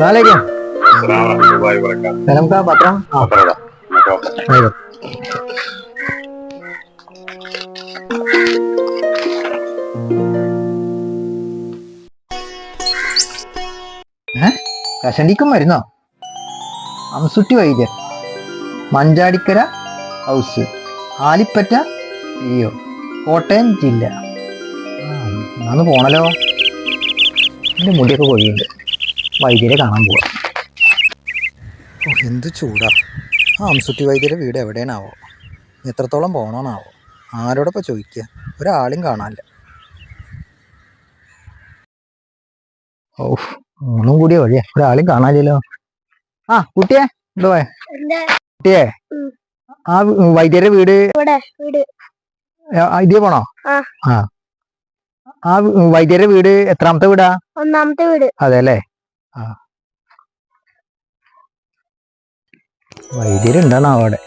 അസ്സലാമലൈക്കും സലാം കാ പത്രം. ആ. ആയിക്കോട്ടെ. ഏ? കഷണ്ടിക്കും മരുന്നോ? അംസുട്ടി വൈദ്യർ മഞ്ചാടിക്കര ഹൗസ്. ആലിപ്പറ്റ പി കോട്ടയം ജില്ല. എന്നാന്ന് പോണല്ലോ. എന്റെ മുടിയൊക്കെ കൊഴിയുണ്ട് വൈദ്യരെ കാണാൻ പോവാം. ഓ എന്ത് ചൂടാ. ആ അംസുട്ടി വൈദ്യരെ വീട് എവിടെയാണാവോ എത്രത്തോളം പോകണമെന്നാവോ ആരോടൊപ്പം ചോദിക്കുക ഒരാളും കാണാനില്ല. ഓ മൂന്നും കൂടിയ വഴിയാ. ഒരാളും കാണാനില്ലല്ലോ. ആ കുട്ടിയെ എന്തോ? കുട്ടിയെ. ആ വൈദ്യരെ വീട്. ഇവിടെ വീട്. ആ, ഇതേ പോണോ? ആ. ആ. ആ വൈദ്യരുടെ വീട് എത്രാമത്തെ വീടാ? ഒന്നാമത്തെ വീട്. അതെ അല്ലേ ആ. വൈദ്യരുണ്ടാണോ അവിടെ?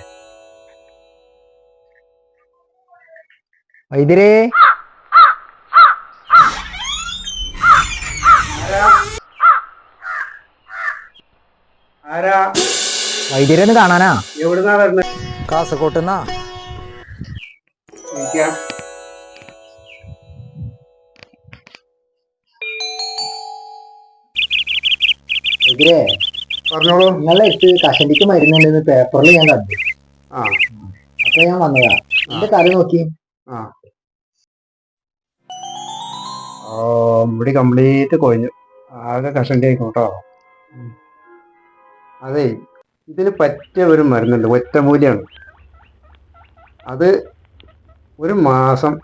വൈദ്യരേ? വൈദ്യരെന്ന് വൈദ്യരൊന്ന് കാണാനാ? എവിടുന്നാ വരുന്നത് കാസർകോട്ടെന്നാ? വൈദ്യരേ പറഞ്ഞോളൂ. നിങ്ങളെ ഇട്ട് കഷണ്ടിക്ക് മരുന്നുണ്ടെന്ന് പേപ്പറിൽ ഞാൻ കണ്ടു. ആ. അപ്പൊ ഞാൻ വന്നതാ. എന്റെ തല നോക്കി. ആ. ഓ മുടി കംപ്ലീറ്റ് കൊഴിഞ്ഞു. ആകെ കഷണ്ടി ആയിക്കും കേട്ടോ ഉം. അതെ ഇതിന് പറ്റിയ ഒരു മരുന്നുണ്ട്. ഒറ്റമൂലിയാണ്. അത് ഒരു മാസം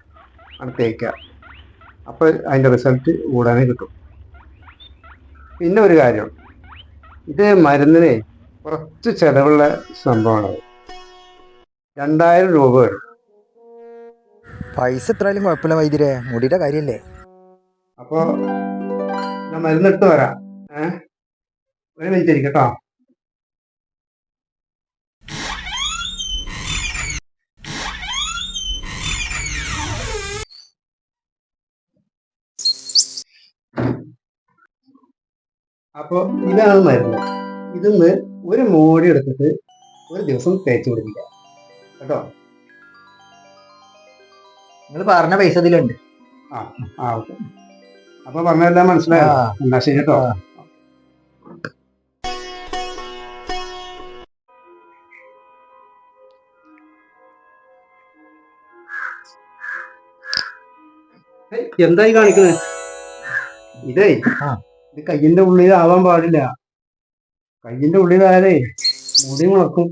ആണ് തേക്കുക. അപ്പോൾ അതിന്റെ റിസൾട്ട് കൂടാനേ കിട്ടും. പിന്നെ ഒരു കാര്യം. ഇത് മരുന്നിന് കുറച്ച് ചെലവുള്ള സംഭവമാണ്. രണ്ടായിരം രൂപ വരും. പൈസ എത്രയായാലും കുഴപ്പമില്ല വൈദ്യരെ. മുടിയുടെ കാര്യല്ലേ അപ്പോ ഞാൻ മരുന്നിട്ട് വരാം. ഏഹ് ഒരു മിനിറ്റ് ഇരിക്കട്ടോ അപ്പോ ഇതാണ് മരുന്ന്. ഇതിന്ന് ഒരു മോടി എടുത്തിട്ട് ഒരു ദിവസം തേച്ച് കൊടുക്കില്ല കേട്ടോ? നിങ്ങൾ പറഞ്ഞ പൈസ ഇതിലുണ്ട്. ആ ആ ഓക്കെ. അപ്പൊ പറഞ്ഞതെല്ലാം മനസ്സിലായോ. എന്നാ ശരി കേട്ടോ? എന്തായി കാണിക്കുന്നത് ഇതേ. ഇത് കയ്യിന്റെ ഉള്ളിലാവാൻ പാടില്ല. കയ്യിന്റെ ഉള്ളിലായാലേ മുടി മുളക്കും.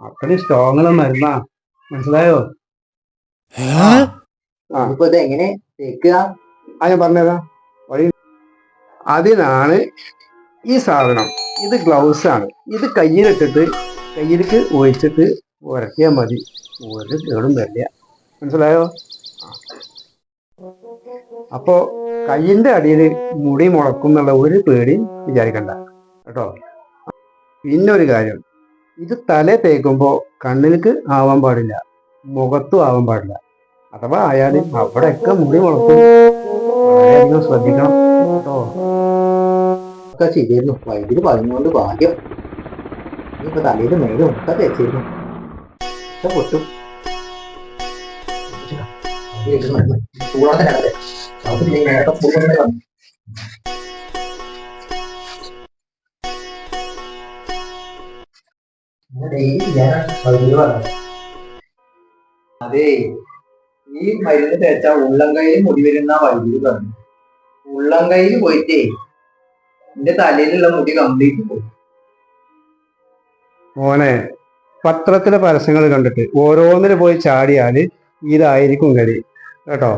അത്രയും സ്ട്രോങ്ങുള്ള മരുന്നാ. മനസ്സിലായോ? ആ. ഇപ്പൊ ഇത് എങ്ങനെ തേക്കുക? ആ ഞാൻ പറഞ്ഞതാ വഴി അതിനാണ് ഈ സാധനം. ഇത് ഗ്ലൗസ് ആണ്. ഇത് കയ്യിലിട്ടിട്ട് കയ്യിലേക്ക് ഒഴിച്ചിട്ട് ഉരക്കിയാൽ മതി. ഒരു കേടും വരില്ല. മനസ്സിലായോ? ആ. കയ്യിന്റെ അടിയിൽ മുടി മുളക്കും എന്നുള്ള ഒരു പേടിയും വിചാരിക്കണ്ട. കേട്ടോ? പിന്നെ ഒരു കാര്യം. ഇത് തല തേക്കുമ്പോ കണ്ണിലേക്ക് ആവാൻ പാടില്ല. മുഖത്തും ആവാൻ പാടില്ല. അഥവാ ആയാലും അവിടെയൊക്കെ മുടി മുളക്കും. വളരെയധികം ശ്രദ്ധിക്കണം. കേട്ടോ? ഒക്കെ ചെയ്തിരുന്നു. വൈദ്യുതി പറഞ്ഞുകൊണ്ട് ഭാഗ്യം. ഇപ്പൊ തലയിൽ മേലും ഒക്കെ തേച്ചിരുന്നു. പൊട്ടും. അതെ ഈ മരുന്ന് തേച്ച ഉള്ളം കയ്യിൽ മുടി വരുന്ന വൈദ്യുതി പറഞ്ഞു ഉള്ളം കയ്യിൽ പോയിട്ടേ എന്റെ തലയിലുള്ള മുടി കംപ്ലീറ്റ് പോയി മോനെ പത്രത്തിലെ പരസ്യങ്ങൾ കണ്ടിട്ട് ഓരോന്നിന് പോയി ചാടിയാൽ ഇതായിരിക്കും ഗതി. കേട്ടോ